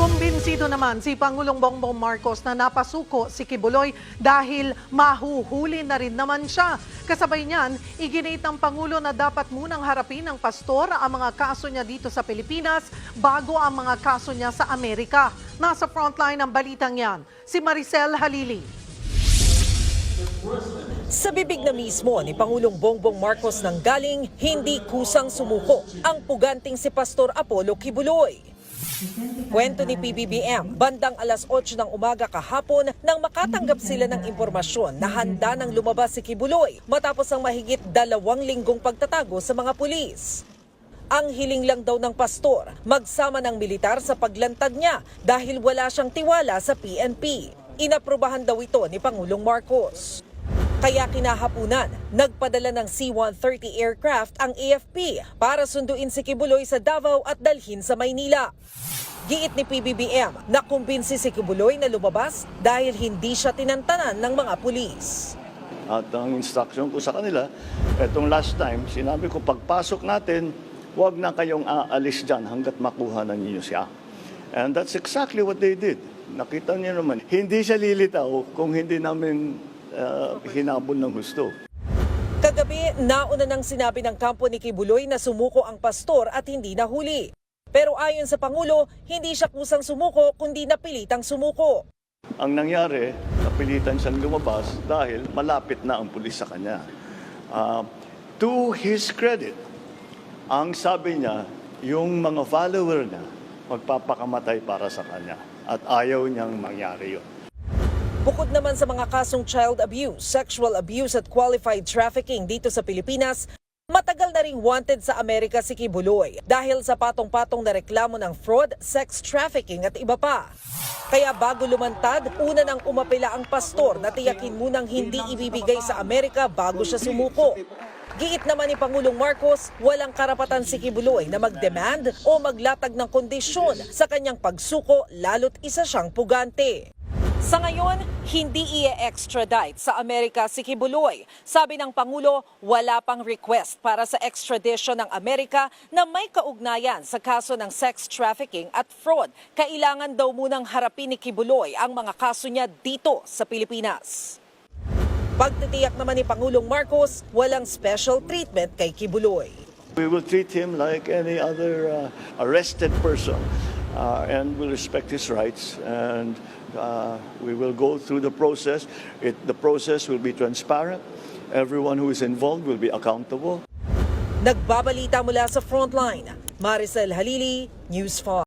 Kumbinsido naman si Pangulong Bongbong Marcos na napasuko si Kibuloy dahil mahuhuli na rin naman siya. Kasabay niyan, iginit ng Pangulo na dapat munang harapin ng pastor ang mga kaso niya dito sa Pilipinas bago ang mga kaso niya sa Amerika. Nasa frontline ng balitang yan, si Maricel Halili. Sa bibig na mismo ni Pangulong Bongbong Marcos nang galing, hindi kusang sumuko ang puganting si Pastor Apollo Kibuloy. Kwento ni PBBM, bandang alas 8 ng umaga kahapon nang makatanggap sila ng impormasyon na handa nang lumabas si Kibuloy matapos ang mahigit dalawang linggong pagtatago sa mga pulis. Ang hiling lang daw ng pastor, magsama ng militar sa paglantad niya dahil wala siyang tiwala sa PNP. Inaprubahan daw ito ni Pangulong Marcos. Kaya kinahapunan, nagpadala ng C-130 aircraft ang AFP para sunduin si Kibuloy sa Davao at dalhin sa Maynila. Giit ni PBBM na kumbinsi si Kibuloy na lumabas dahil hindi siya tinantanan ng mga pulis. At ang instruction ko sa kanila, etong last time, sinabi ko, pagpasok natin, huwag na kayong aalis dyan hanggat makuha na ninyo siya. And that's exactly what they did. Nakita niyo naman, hindi siya lilitaw kung hindi namin uh, hinabol ng gusto. Kagabi, nauna nang sinabi ng kampo ni Kibuloy na sumuko ang pastor at hindi nahuli. Pero ayon sa Pangulo, hindi siya kusang sumuko kundi napilitang sumuko. Ang nangyari, napilitan siyang lumabas dahil malapit na ang pulis sa kanya. Ah, to his credit, ang sabi niya, yung mga follower niya, magpapakamatay para sa kanya. At ayaw niyang mangyari yun. Bukod naman sa mga kasong child abuse, sexual abuse at qualified trafficking dito sa Pilipinas, matagal na ring wanted sa Amerika si Kibuloy dahil sa patong-patong na reklamo ng fraud, sex trafficking at iba pa. Kaya bago lumantad, una nang umapila ang pastor na tiyakin munang hindi ibibigay sa Amerika bago siya sumuko. Giit naman ni Pangulong Marcos, walang karapatan si Kibuloy na mag-demand o maglatag ng kondisyon sa kanyang pagsuko lalo't isa siyang pugante. Sa ngayon, hindi i-extradite sa Amerika si Kibuloy. Sabi ng Pangulo, wala pang request para sa extradition ng Amerika na may kaugnayan sa kaso ng sex trafficking at fraud. Kailangan daw munang harapin ni Kibuloy ang mga kaso niya dito sa Pilipinas. Pagtitiyak naman ni Pangulong Marcos, walang special treatment kay Kibuloy. We will treat him like any other uh, arrested person uh, and will respect his rights and uh, we will go through the process. It, the process will be transparent. Everyone who is involved will be accountable. Nagbabalita mula sa frontline, Maricel Halili, News 5.